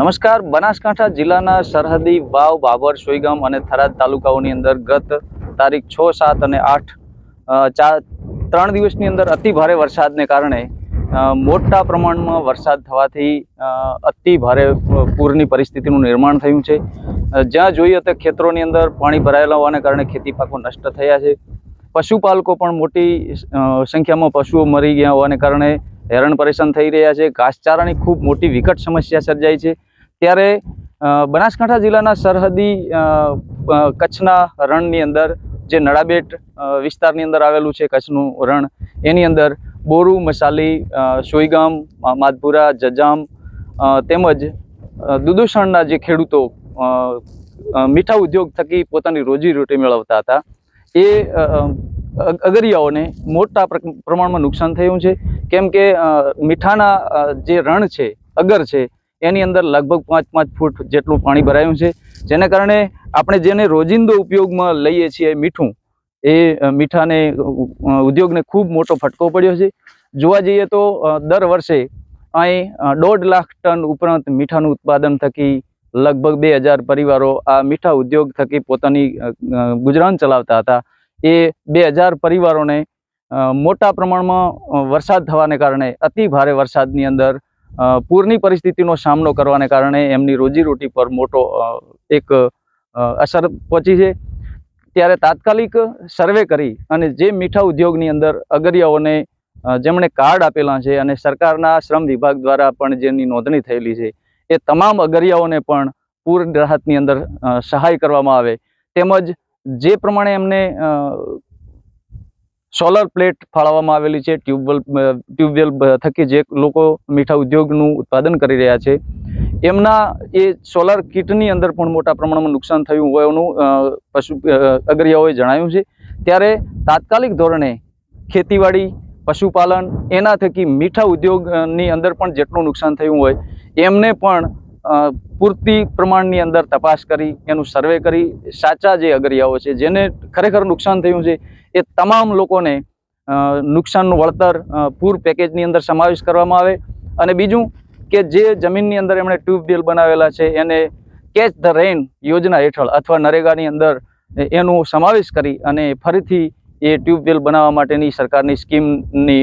નમસ્કાર, બનાસકાંઠા જિલ્લાના સરહદી વાવ, બાબર, સોઈગામ અને થરાદ તાલુકાઓની અંદર ગત તારીખ છ, સાત અને આઠ ચાર, ત્રણ દિવસની અંદર અતિ ભારે વરસાદને કારણે મોટા પ્રમાણમાં વરસાદ થવાથી અતિ ભારે પૂરની પરિસ્થિતિનું નિર્માણ થયું છે. જ્યાં જોઈએ તો ખેતરોની અંદર પાણી ભરાયેલા હોવાને કારણે ખેતી પાકો નષ્ટ થયા છે. પશુપાલકો પણ મોટી સંખ્યામાં પશુઓ મરી ગયા હોવાને કારણે હેરાન પરેશાન થઈ રહ્યા છે. ઘાસચારાની ખૂબ મોટી વિકટ સમસ્યા સર્જાઈ છે. ત્યારે બનાસકાંઠા જિલ્લાના સરહદી કચ્છના રણની અંદર જે નડાબેટ વિસ્તારની અંદર આવેલું છે કચ્છનું રણ, એની અંદર બોરુ, મસાલી સોઈગામ માધપુરા, જજામ તેમજ દુદૂષણના જે ખેડૂતો મીઠા ઉદ્યોગ થકી પોતાની રોજીરોટી મેળવતા હતા. એ અગરિયાઓને મોટા પ્ર- પ્રમાણમાં નુકસાન થયું છે. કેમ કે મીઠાના જે રણ છે, અગર છે, એની અંદર લગભગ પાંચ પાંચ ફૂટ જેટલું પાણી ભરાયું છે. જેને કારણે આપણે જેને રોજિંદો ઉપયોગમાં લઈએ છીએ મીઠું, એ મીઠાને ઉદ્યોગને ખૂબ મોટો ફટકો પડ્યો છે. જોવા જઈએ તો દર વર્ષે અહીં દોઢ લાખ ટન ઉપરાંત મીઠાનું ઉત્પાદન થકી લગભગ બે હજાર પરિવારો આ મીઠા ઉદ્યોગ થકી પોતાની ગુજરાન ચલાવતા હતા. એ બે હજાર પરિવારોને મોટા પ્રમાણમાં વરસાદ થવાને કારણે, અતિ ભારે વરસાદની અંદર પૂરની પરિસ્થિતિનો સામનો કરવાને કારણે એમની રોજીરોટી પર મોટો એક અસર પહોંચી છે. ત્યારે તાત્કાલિક સર્વે કરી અને જે મીઠા ઉદ્યોગની અંદર અગરિયાઓને જેમણે કાર્ડ આપેલા છે અને સરકારના શ્રમ વિભાગ દ્વારા પણ જેની નોંધણી થયેલી છે, એ તમામ અગરિયાઓને પણ પૂર રાહતની અંદર સહાય કરવામાં આવે. તેમજ જે પ્રમાણે એમને સોલર પ્લેટ ફાળવવામાં આવેલી છે ટ્યુબવેલ ટ્યુબવેલ થકી જે લોકો મીઠા ઉદ્યોગનું ઉત્પાદન કરી રહ્યા છે, એમના એ સોલર કીટની અંદર પણ મોટા પ્રમાણમાં નુકસાન થયું હોવાનું પશુ અગરિયાઓએ જણાવ્યું છે. ત્યારે તાત્કાલિક ધોરણે ખેતીવાડી, પશુપાલન, એના થકી મીઠા ઉદ્યોગની અંદર પણ જેટલું નુકસાન થયું હોય, એમને પણ પૂરતી પ્રમાણની અંદર તપાસ કરી, એનું સર્વે કરી, સાચા જે અગરિયાઓ છે, જેને ખરેખર નુકસાન થયું છે, એ તમામ લોકોને નુકસાનનું વળતર પૂર પેકેજની અંદર સમાવેશ કરવામાં આવે. અને બીજું કે જે જમીનની અંદર એમણે ટ્યુબવેલ બનાવેલા છે, એને કેચ ધ રેઇન યોજના હેઠળ અથવા નરેગાની અંદર એનું સમાવેશ કરી અને ફરીથી એ ટ્યુબવેલ બનાવવા માટેની સરકારની સ્કીમની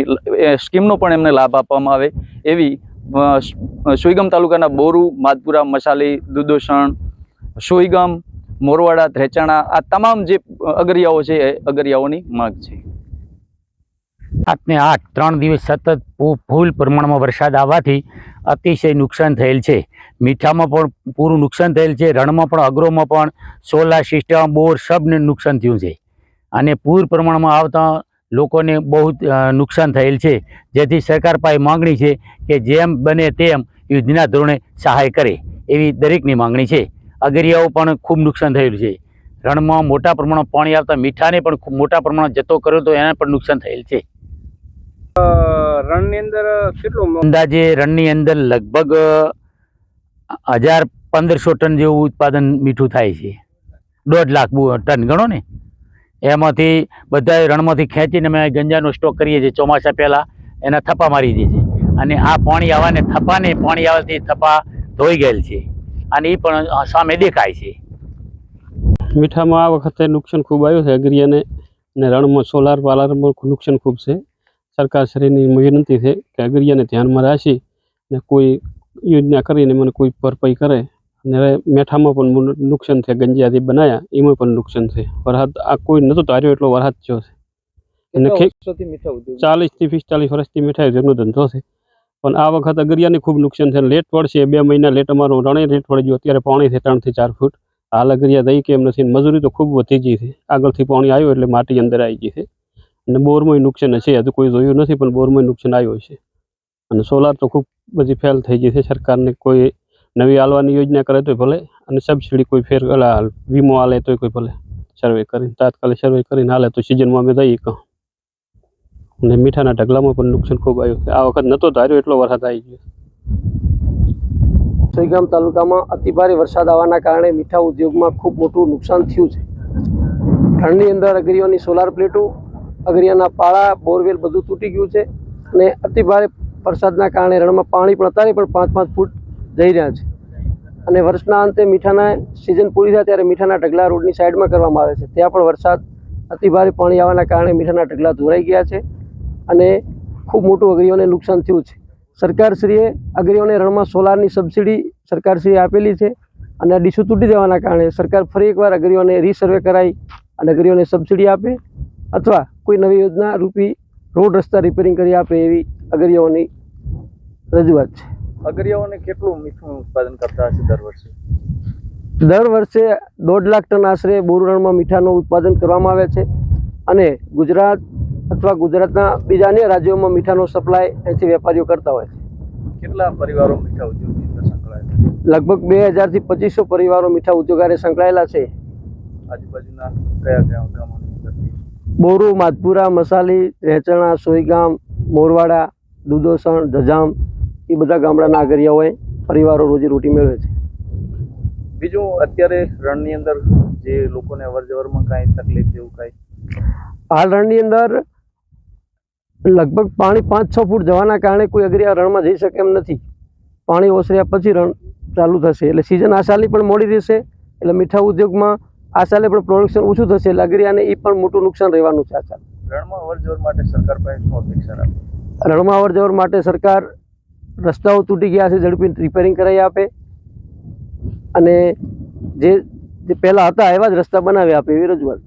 સ્કીમનો પણ એમને લાભ આપવામાં આવે એવી સુઈગામ તાલુકાના બોરુ, માધપુરા, મસાલી, દુદોસણ, સોઈગામ, મોરવાડા ધ્રેચાણા આ તમામ જે અગરિયાઓ છે એ અગરિયાઓની માંગ છે. આઠને આઠ, ત્રણ દિવસ સતત ફૂલ પ્રમાણમાં વરસાદ આવવાથી અતિશય નુકસાન થયેલ છે. મીઠામાં પણ પૂરું નુકસાન થયેલ છે, રણમાં પણ, અગરોમાં પણ, સોલાર સિસ્ટમ, બોર સબને નુકસાન થયું છે. અને પૂર પ્રમાણમાં આવતા લોકોને બહુ નુકસાન થયેલ છે. જેથી સરકાર પાસે માંગણી છે કે જેમ બને તેમ યુદ્ધના ધોરણે સહાય કરે એવી દરેકની માંગણી છે. અગરિયાઓ પણ ખૂબ નુકસાન થયેલું છે. રણમાં મોટા પ્રમાણમાં પાણી આવતા મીઠાને પણ ખૂબ મોટા પ્રમાણમાં જતો કર્યો તો એને પણ નુકસાન થયેલ છે. રણની અંદર કેટલું અંદાજે રણની અંદર લગભગ હજાર પંદરસો ટન જેવું ઉત્પાદન મીઠું થાય છે. દોઢ લાખ ટન ગણો ને? એમાંથી બધા રણમાંથી ખેંચીને અમે ગંજાનો સ્ટોક કરીએ છીએ ચોમાસા પહેલાં. એના થપ્પા મારી દઈએ છીએ અને આ પાણી આવવાને થપ્પાને પાણી આવવાથી થપ્પા ધોઈ ગયેલ છે. અને એ પણ સામે દેખાય છે. મીઠામાં આ વખતે નુકસાન ખૂબ આવ્યું છે અગરિયાને. અને રણમાં સોલાર પાલરમાં નુકસાન ખૂબ છે. સરકારશ્રીની વિનંતી છે કે અગરિયાને ધ્યાનમાં રાખી ને કોઈ યોજના કરીને મને કોઈ ભરપાઈ કરે. હવે મેઠામાં પણ નુકસાન છે ગંજિયાથી બનાવ્યા એમાં પણ નુકસાન છે. વરસાદ આ કોઈ નહોતો ધાર્યો એટલો વરસાદ થયો છે. ખે- ચાલીસથી પિસ્તાલીસ વર્ષથી મીઠાઈ જેનો ધંધો છે. પણ આ વખત અગરિયાને ખૂબ નુકસાન છે. લેટ પડશે બે મહિના લેટ અમારો રણે લેટ પડી ગયું અત્યારે પાણી છે ત્રણથી ચાર ફૂટ. હાલ અગરિયા દઈ કે એમ નથી મજૂરી તો ખૂબ વધી ગઈ છે. આગળથી પાણી આવ્યું એટલે માટી અંદર આવી ગઈ છે. અને બોરમાં નુકસાન છે હજુ કોઈ જોયું નથી પણ બોરમાં નુકસાન આવ્યું છે અને સોલાર તો ખૂબ બધી ફેલ થઈ ગઈ છે. સરકારને કોઈ નવી હાલવાની યોજના કરે તોય ભલે અને સબસિડી કોઈ ફેર, અલા, વીમો હાલે તોય કોઈ ભલે. સર્વે કરીને, તાત્કાલિક સર્વે કરીને હાલે તો સિઝનમાં અમે દઈએ કહું અને મીઠાના ઢગલામાં પણ નુકસાન ખૂબ આવ્યું આ વખત નહોતો ધાર્યો, એટલો વરસાદ આવી ગયો. સોઈગામ તાલુકામાં અતિભારે વરસાદ આવવાના કારણે મીઠા ઉદ્યોગમાં ખૂબ મોટું નુકસાન થયું છે. ઠંડની અંદર અગરીઓની સોલાર પ્લેટો અગરિયાના પાળા, બોરવેલ બધું તૂટી ગયું છે અને અતિભારે વરસાદના કારણે રણમાં પાણી પણ, અત્યારે પણ પાંચ પાંચ ફૂટ જઈ રહ્યા છે. અને વર્ષના અંતે મીઠાના સિઝન પૂરી થાય ત્યારે મીઠાના ઢગલા રોડની સાઈડમાં કરવામાં આવે છે. ત્યાં પણ વરસાદ અતિભારે પાણી આવવાના કારણે મીઠાના ઢગલા ધોરાઈ ગયા છે અને ખૂબ મોટું અગરીઓને નુકસાન થયું છે. સરકારશ્રીએ અગરીઓને રણમાં સોલારની સબસિડી સરકારશ્રીએ આપેલી છે અને આ ડીશું તૂટી જવાના કારણે સરકાર ફરી એકવાર અગરીઓને રીસર્વે કરાવી અને અગરીઓને સબસિડી આપે અથવા કોઈ નવી યોજના રૂપી રોડ રસ્તા રિપેરિંગ કરી આપે એવી અગરીઓની રજૂઆત છે. અગરિયાઓને કેટલું મીઠું ઉત્પાદન કરતા હશે દર વર્ષે? દર વર્ષે દોઢ લાખ ટન આશરે બોરુ રણમાં મીઠાનું ઉત્પાદન કરવામાં આવે છે અને ગુજરાત અથવા ગુજરાતના બીજા અન્ય રાજ્યોમાં મીઠાનો સપ્લાય અહીંથી વેપારીઓ કરતા હોય છે. કેટલા પરિવારો મીઠા ઉદ્યોગની અંદર સંકળાયેલા લગભગ બે હજારથી પચીસો પરિવારો મીઠા ઉદ્યોગારે સંકળાયેલા છે. આજુબાજુના કયા કયા ગામોની અંદરથી? બોરુ માધપુરા મસાલી રહેચણા સોઈગામ મોરવાડા દુધોસણ ધજામ એ બધા ગામડાના આગરિયાઓએ પરિવારો રોજીરોટી મેળવે છે. બીજું અત્યારે રણની અંદર જે લોકોને અવર જવરમાં કાંઈ તકલીફ જેવું કાંઈ? હાલ રણની અંદર લગભગ પાણી પાંચ છ ફૂટ જવાના કારણે કોઈ અગરિયા રણમાં જઈ શકે એમ નથી. પાણી ઓસર્યા પછી રણ ચાલુ થશે. એટલે સિઝન આ સાલની પણ મોડી રહેશે. એટલે મીઠા ઉદ્યોગમાં આ સાલે પણ પ્રોડક્શન ઓછું થશે. એટલે અગરિયાને એ પણ મોટું નુકસાન રહેવાનું છે આ સાલ. રણમાં અવર જવર માટે સરકાર પાસે શું અપેક્ષા રાખે? રણમાં અવર જવર માટે સરકાર રસ્તાઓ તૂટી ગયા છે, ઝડપી રિપેરિંગ કરાવી આપે. અને જે પહેલાં હતા એવા જ રસ્તા બનાવી આપે એવી રજૂઆત